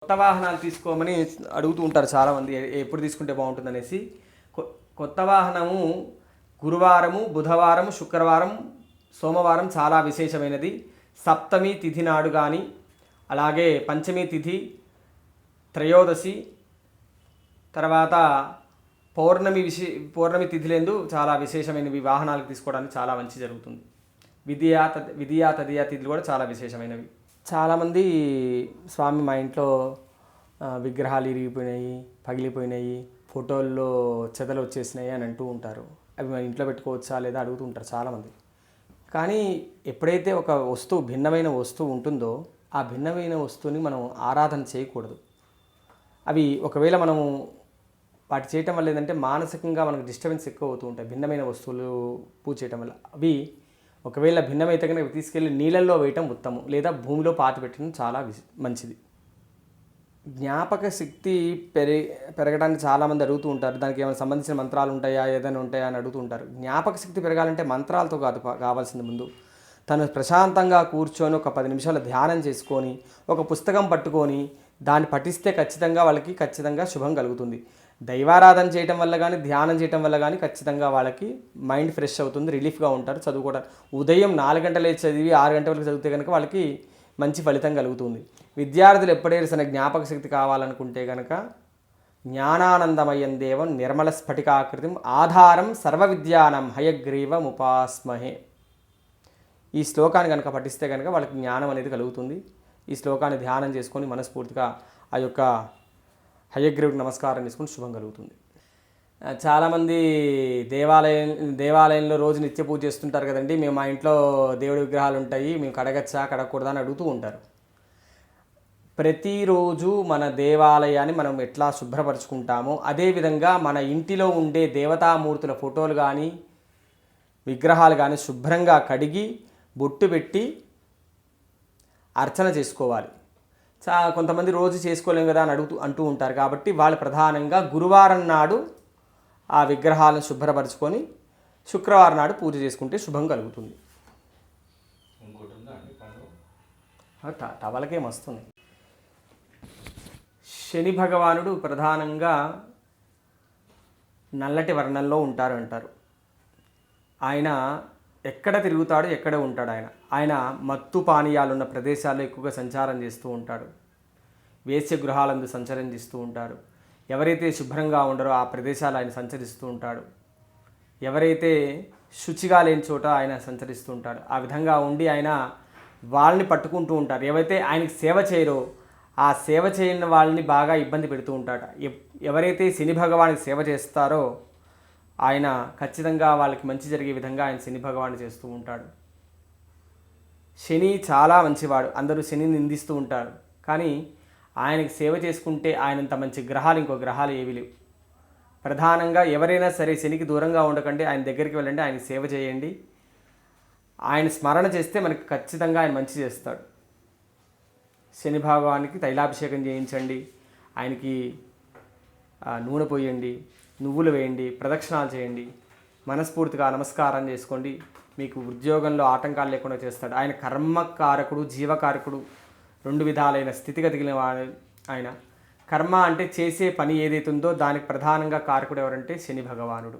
కొత్త వాహనాలు తీసుకోమని అడుగుతూ ఉంటారు చాలామంది ఎప్పుడు తీసుకుంటే బాగుంటుందనేసి. కొ- కొత్త వాహనము గురువారము బుధవారం శుక్రవారం సోమవారం చాలా విశేషమైనది. సప్తమి తిథి నాడు కానీ అలాగే పంచమి తిథి త్రయోదశి తర్వాత పౌర్ణమి విశే పౌర్ణమి తిథిలేందు చాలా విశేషమైనవి. వాహనాలకు తీసుకోవడానికి చాలా మంచి జరుగుతుంది. విద్య తద్ విద్యా తదియా తిథులు కూడా చాలా విశేషమైనవి. చాలామంది స్వామి మా ఇంట్లో విగ్రహాలు ఇరిగిపోయినాయి పగిలిపోయినాయి ఫోటోల్లో చెదలు వచ్చేసినాయి అని అంటూ ఉంటారు. అవి మన ఇంట్లో పెట్టుకోవచ్చా లేదా అడుగుతూ ఉంటారు చాలామంది. కానీ ఎప్పుడైతే ఒక వస్తువు భిన్నమైన వస్తువు ఉంటుందో ఆ భిన్నమైన వస్తువుని మనం ఆరాధన చేయకూడదు. అవి ఒకవేళ మనము వాటి చేయటం వల్ల ఏంటంటే మానసికంగా మనకు డిస్టర్బెన్స్ ఎక్కువ అవుతూ ఉంటాయి భిన్నమైన వస్తువులు పూజ చేయటం వల్ల. అవి ఒకవేళ భిన్నమైతే కనుక తీసుకెళ్ళి నీళ్ళల్లో వేయటం ఉత్తమం లేదా భూమిలో పాతి పెట్టడం చాలా మంచిది. జ్ఞాపక శక్తి పెరి పెరగడానికి చాలామంది అడుగుతూ ఉంటారు దానికి ఏమైనా సంబంధించిన మంత్రాలు ఉంటాయా ఏదైనా ఉంటాయా అని అడుగుతూ ఉంటారు. జ్ఞాపక శక్తి పెరగాలంటే మంత్రాలతో కాదు కావాల్సింది ముందు. తను ప్రశాంతంగా కూర్చొని ఒక పది నిమిషాలు ధ్యానం చేసుకొని ఒక పుస్తకం పట్టుకొని దాన్ని పఠిస్తే ఖచ్చితంగా వాళ్ళకి ఖచ్చితంగా శుభం కలుగుతుంది. దైవారాధన చేయటం వల్ల కానీ ధ్యానం చేయటం వల్ల కానీ ఖచ్చితంగా వాళ్ళకి మైండ్ ఫ్రెష్ అవుతుంది రిలీఫ్గా ఉంటారు చదువుకోవడం ఉదయం నాలుగు గంటలే చదివి ఆరు గంటల వరకు చదివితే కనుక వాళ్ళకి మంచి ఫలితం కలుగుతుంది. విద్యార్థులు ఎప్పుడైనా సరే జ్ఞాపక శక్తి కావాలనుకుంటే కనుక జ్ఞానానందమయం దేవం నిర్మల స్ఫటికాకృతిం ఆధారం సర్వ విద్యానం హయగ్రీవం ఉపాస్మహే ఈ శ్లోకాన్ని కనుక పఠిస్తే కనుక వాళ్ళకి జ్ఞానం అనేది కలుగుతుంది. ఈ శ్లోకాన్ని ధ్యానం చేసుకొని మనస్ఫూర్తిగా ఆ యొక్క హయగ్రీవుడికి నమస్కారం చేసుకొని శుభం కలుగుతుంది. చాలామంది దేవాలయం దేవాలయంలో రోజు నిత్య పూజ చేస్తుంటారు కదండి. మేము మా ఇంట్లో దేవుడి విగ్రహాలు ఉంటాయి మేము కడగచ్చా కడగకూడదా అని అడుగుతూ ఉంటారు. ప్రతిరోజు మన దేవాలయాన్ని మనం ఎట్లా శుభ్రపరచుకుంటామో అదేవిధంగా మన ఇంటిలో ఉండే దేవతామూర్తుల ఫోటోలు కానీ విగ్రహాలు కానీ శుభ్రంగా కడిగి బొట్టు పెట్టి అర్చన చేసుకోవాలి. కొంతమంది రోజు చేసుకోలేం కదా అని అడుగుతూ అంటూ ఉంటారు. కాబట్టి వాళ్ళు ప్రధానంగా గురువారం నాడు ఆ విగ్రహాలను శుభ్రపరచుకొని శుక్రవారం నాడు పూజ చేసుకుంటే శుభం కలుగుతుంది. టవలకేం వస్తుంది. శని భగవానుడు ప్రధానంగా నల్లటి వర్ణంలో ఉంటారు అంటారు. ఆయన ఎక్కడ తిరుగుతాడు ఎక్కడ ఉంటాడు ఆయన. ఆయన మత్తు పానీయాలు ఉన్న ప్రదేశాల్లో ఎక్కువగా సంచారం చేస్తూ ఉంటాడు. వేశ్య గృహాలందు సంచారం చేస్తూ ఉంటారు ఎవరైతే శుభ్రంగా ఉండరో ఆ ప్రదేశాలు ఆయన సంచరిస్తూ ఉంటాడు. ఎవరైతే శుచిగా లేని చోట ఆయన సంచరిస్తూ ఉంటాడు. ఆ విధంగా ఉండి ఆయన వాళ్ళని పట్టుకుంటూ ఉంటారు ఎవరైతే ఆయనకి సేవ చేయరో ఆ సేవ చేయని వాళ్ళని బాగా ఇబ్బంది పెడుతూ ఉంటాడు. ఎవరైతే శని భగవానికి సేవ చేస్తారో ఆయన ఖచ్చితంగా వాళ్ళకి మంచి జరిగే విధంగా ఆయన శని భగవాన్ని చేస్తూ ఉంటాడు. శని చాలా మంచివాడు. అందరూ శనిని నిందిస్తూ ఉంటారు. కానీ ఆయనకి సేవ చేసుకుంటే ఆయనంత మంచి గ్రహాలు ఇంకో గ్రహాలు ఏవి లేవు. ప్రధానంగా ఎవరైనా సరే శనికి దూరంగా ఉండకండి ఆయన దగ్గరికి వెళ్ళండి ఆయన సేవ చేయండి. ఆయన స్మరణ చేస్తే మనకి ఖచ్చితంగా ఆయన మంచి చేస్తాడు. శని భగవానికి తైలాభిషేకం చేయించండి. ఆయనకి నూనె పోయండి. నువ్వులు వేయండి ప్రదక్షిణాలు చేయండి మనస్ఫూర్తిగా నమస్కారం చేసుకోండి. మీకు ఉద్యోగంలో ఆటంకాలు లేకుండా చేస్తాడు. ఆయన కర్మకారకుడు జీవకారకుడు రెండు విధాలైన స్థితిగతిగిన వాడు ఆయన. కర్మ అంటే చేసే పని ఏదైతే ఉందో దానికి ప్రధానంగా కారకుడు ఎవరంటే శని భగవానుడు.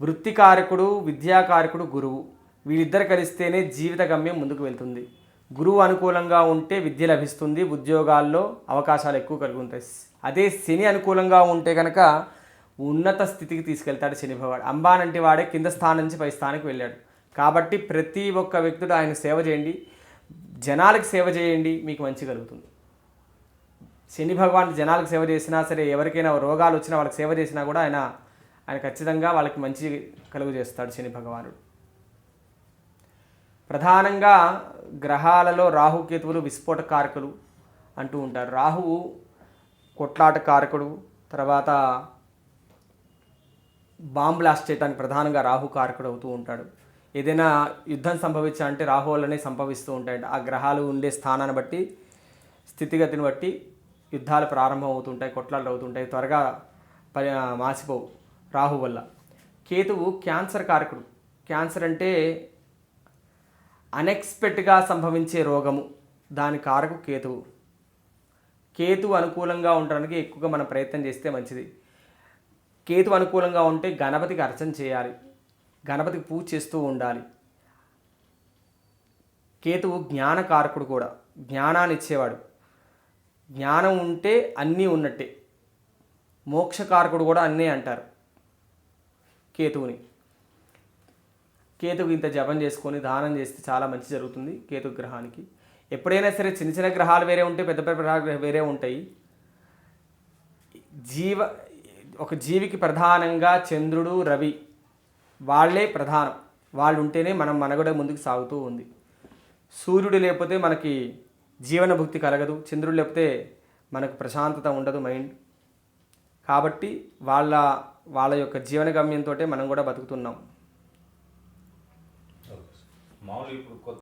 వృత్తికారకుడు విద్యాకారకుడు గురువు. వీళ్ళిద్దరు కలిస్తేనే జీవిత గమ్యం ముందుకు వెళ్తుంది. గురువు అనుకూలంగా ఉంటే విద్య లభిస్తుంది ఉద్యోగాల్లో అవకాశాలు ఎక్కువ కలుగుతాయి అదే శని అనుకూలంగా ఉంటే కనుక ఉన్నత స్థితికి తీసుకెళ్తాడు శని భగవాడు. అంబానంటి వాడే కింద స్థానం నుంచి పై స్థానానికి వెళ్ళాడు. కాబట్టి ప్రతి ఒక్క వ్యక్తుడు ఆయన సేవ చేయండి. జనాలకు సేవ చేయండి. మీకు మంచి కలుగుతుంది. శని భగవాన్ జనాలకు సేవ చేసినా సరే ఎవరికైనా రోగాలు వచ్చినా వాళ్ళకి సేవ చేసినా కూడా ఆయన ఆయన ఖచ్చితంగా వాళ్ళకి మంచి కలుగు చేస్తాడు శని భగవానుడు. ప్రధానంగా గ్రహాలలో రాహుకేతువులు విస్ఫోట కారకులు అంటూ ఉంటారు. రాహువు కొట్లాట కారకుడు తర్వాత బాంబ్ బ్లాస్ట్ చేయడానికి ప్రధానంగా రాహు కారకుడు అవుతూ ఉంటాడు. ఏదైనా యుద్ధం సంభవించాలంటే రాహు వల్లనే సంభవిస్తూ ఉంటాయి ఆ గ్రహాలు ఉండే స్థానాన్ని బట్టి స్థితిగతిని బట్టి యుద్ధాలు ప్రారంభం అవుతుంటాయి కొట్లాటలు అవుతుంటాయి. త్వరగా పరి మాసిపోవు రాహు వల్ల. కేతువు క్యాన్సర్ కారకుడు. క్యాన్సర్ అంటే అన్ఎక్స్పెక్ట్గా సంభవించే రోగము. దాని కారకు కేతువు. కేతు అనుకూలంగా ఉండడానికి ఎక్కువగా మనం ప్రయత్నం చేస్తే మంచిది. కేతు అనుకూలంగా ఉంటే గణపతికి అర్చన చేయాలి. గణపతికి పూజ చేస్తూ ఉండాలి. కేతువు జ్ఞానకారకుడు కూడా జ్ఞానాన్ని ఇచ్చేవాడు. జ్ఞానం ఉంటే అన్నీ ఉన్నట్టే. మోక్షకారకుడు కూడా అన్నీ అంటారు కేతువుని. కేతువు ఇంత జపం చేసుకొని దానం చేస్తే చాలా మంచి జరుగుతుంది కేతు గ్రహానికి ఎప్పుడైనా సరే చిన్న చిన్న గ్రహాలు వేరే ఉంటాయి పెద్ద పెద్ద గ్రహాలు వేరే ఉంటాయి. జీవ ఒక జీవికి ప్రధానంగా చంద్రుడు రవి వాళ్ళే ప్రధానం. వాళ్ళు ఉంటేనే మనం మనగడ ముందుకు సాగుతూ ఉంది. సూర్యుడు లేకపోతే మనకి జీవన భుక్తి కలగదు. చంద్రుడు లేకపోతే మనకు ప్రశాంతత ఉండదు మైండ్. కాబట్టి వాళ్ళ వాళ్ళ యొక్క జీవన గమ్యంతో మనం కూడా బతుకుతున్నాం. మామూలు ఇప్పుడు కొత్త